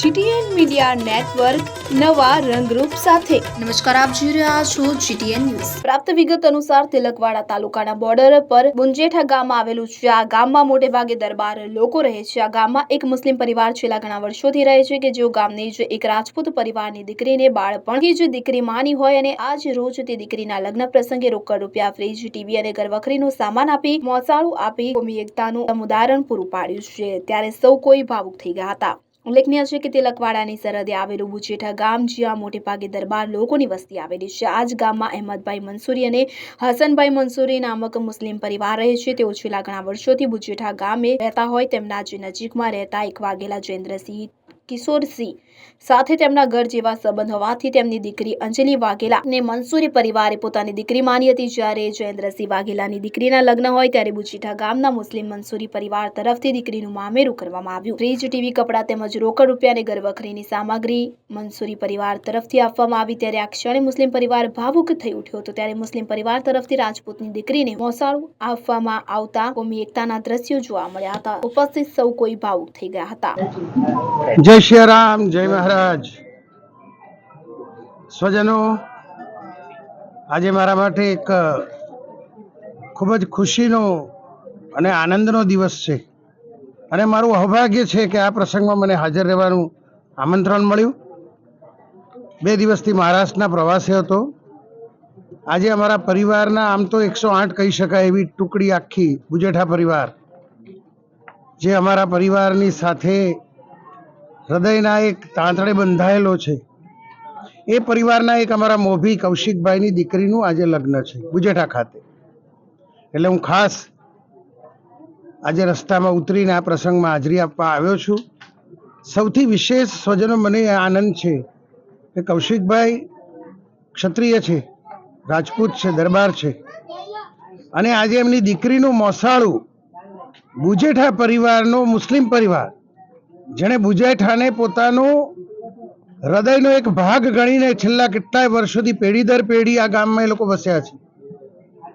GTN media network નવા રંગરૂપ સાથે. નમસ્કાર આપ જોઈ રહ્યા છો જીટીએન ન્યૂઝ. પ્રાપ્ત વિગત અનુસાર તિલકવાડા તાલુકાના બોર્ડર પર બુંજેઠા ગામ આવેલું છે. આ ગામમાં મોટે ભાગે દરબાર લોકો રહે છે. આ ગામમાં એક મુસ્લિમ પરિવાર છેલ્લા ઘણા વર્ષોથી રહે છે કે જેઓ ગામની જ એક રાજપૂત પરિવારની દીકરીને બાળપણથી જ દીકરી માની હોય અને આજ રોજ તે દીકરીના લગ્ન પ્રસંગે રોકડ રૂપિયા ફ્રીજ ટીવી અને ઘરવખરીનો સામાન આપી મોસાળું આપી કોમી એકતાનું ઉદાહરણ પૂરું પાડ્યું છે. ત્યારે સૌ કોઈ ભાવુક થઈ ગયા હતા. ઉલ્લેખનીય છે કે તિલકવાડાની સરહદે આવેલું બુચેઠા ગામ જ્યાં મોટે ભાગે દરબાર લોકોની વસ્તી આવેલી છે. આ જ ગામમાં અહેમદભાઈ મંસૂરી અને હસનભાઈ મંસૂરી નામક મુસ્લિમ પરિવાર રહે છે. તેઓ છેલ્લા ઘણા વર્ષોથી બુચેઠા ગામે રહેતા હોય. તેમના જે નજીકમાં રહેતા એક વાઘેલા જયેન્દ્રસિંહ કિશોરસિંહ સાથે તેમના ઘર જેવા સંબંધ હોવાથી તેમની દીકરી અંજલિ વાઘેલા ને મંસૂરી પરિવારે પોતાની દીકરી માની હતી. જ્યારે જયેન્દ્રસિંહ વાઘેલાની દીકરીના લગ્ન હોય ત્યારે બુચીઠા ગામના મુસ્લિમ મંસૂરી પરિવાર તરફથી દીકરીનું મામેરું કરવામાં આવ્યું. ફ્રીજ, ટીવી, કપડાં તેમજ રોકડ રૂપિયા અને ઘરવખરીની સામગ્રી મંસૂરી પરિવાર તરફથી આપવામાં આવી. ત્યારે આ ક્ષણે મુસ્લિમ પરિવાર ભાવુક થઈ ઉઠ્યો હતો. ત્યારે મુસ્લિમ પરિવાર તરફથી રાજપૂતની દીકરીને મોસાળું આપવામાં આવતા કોમી એકતાના દ્રશ્યો જોવા મળ્યા હતા. ઉપસ્થિત સૌ કોઈ ભાવુક થઈ ગયા હતા. જય રામ, જય મહારાજ. સ્વજનો, આજે મારા માટે એક ખૂબ જ ખુશીનો અને આનંદનો દિવસ છે. અને મારું અભાગ્ય છે કે આ પ્રસંગમાં મને હાજર રહેવાનું આમંત્રણ મળ્યું. બે દિવસથી મહારાષ્ટ્રના પ્રવાસે હતો. આજે અમારા પરિવારના, આમ તો એકસો આઠ કહી શકાય એવી ટુકડી આખી, બુજેઠા પરિવાર, જે અમારા પરિવારની સાથે હૃદયના એક તાંતણે બંધાયેલો છે. એ પરિવારના એક અમારા મોભી કૌશિકભાઈની દીકરીનું આજે લગ્ન છે, બુજેઠા ખાતે. એટલે હું ખાસ આજે રસ્તામાં ઉતરીને આ પ્રસંગમાં હાજરી આપવા આવ્યો છું. સૌથી વિશેષ સ્વજનો મને આનંદ છે કે કૌશિકભાઈ ક્ષત્રિય છે, રાજપૂત છે, દરબાર છે. અને આજે એમની દીકરીનું મોસાળું બુજેઠા પરિવારનો મુસ્લિમ પરિવાર જેણે બુજેઠાને પોતાનું હૃદયનો એક ભાગ ગણીને છેલ્લા કેટલાય વર્ષોથી પેઢી દર પેઢી આ ગામમાં એ લોકો વસ્યા છે.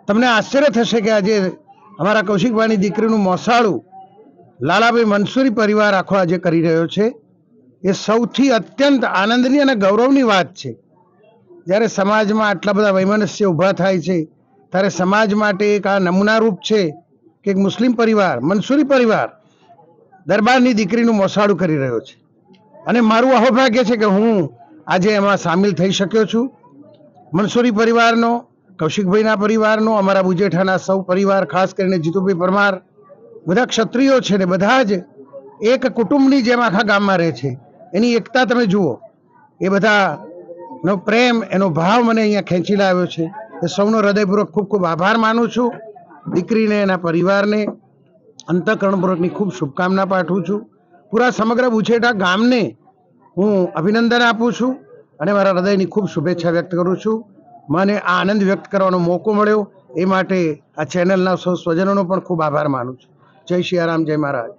તમને આશ્ચર્ય થશે કે આજે અમારા કૌશિકભાઈની દીકરીનું મોસાળું લાલાભાઈ મંસૂરી પરિવાર આખો આજે કરી રહ્યો છે. એ સૌથી અત્યંત આનંદની અને ગૌરવની વાત છે. જ્યારે સમાજમાં આટલા બધા વૈમનસ્ય ઊભા થાય છે, ત્યારે સમાજ માટે એક આ નમૂનારૂપ છે કે એક મુસ્લિમ પરિવાર મંસૂરી પરિવાર દરબારની દીકરીનું મોસાળું કરી રહ્યો છે. અને મારું અહોભાગ્ય છે કે હું આજે એમાં સામેલ થઈ શક્યો છું. મનસુરી પરિવારનો, કૌશિકભાઈના પરિવારનો, અમારા બુજેઠાના સૌ પરિવાર, ખાસ કરીને જીતુભાઈ પરમાર, બધા ક્ષત્રિયો છે ને બધા જ એક કુટુંબની જેમ આખા ગામમાં રહે છે. એની એકતા તમે જુઓ, એ બધાનો પ્રેમ, એનો ભાવ મને અહીંયા ખેંચી લાવ્યો છે. એ સૌનો હૃદયપૂર્વક ખૂબ ખૂબ આભાર માનું છું. દીકરીને, એના પરિવારને અંતઃકરણપૂર્વકની ખૂબ શુભકામના પાઠવું છું. પૂરા સમગ્ર બુછેટા ગામને હું અભિનંદન આપું છું અને મારા હૃદયની ખૂબ શુભેચ્છા વ્યક્ત કરું છું. મને આ આનંદ વ્યક્ત કરવાનો મોકો મળ્યો. એ માટે આ ચેનલના સૌ સ્વજનોનો પણ ખૂબ આભાર માનું છું. જય શ્રી રામ, જય મહારાજ.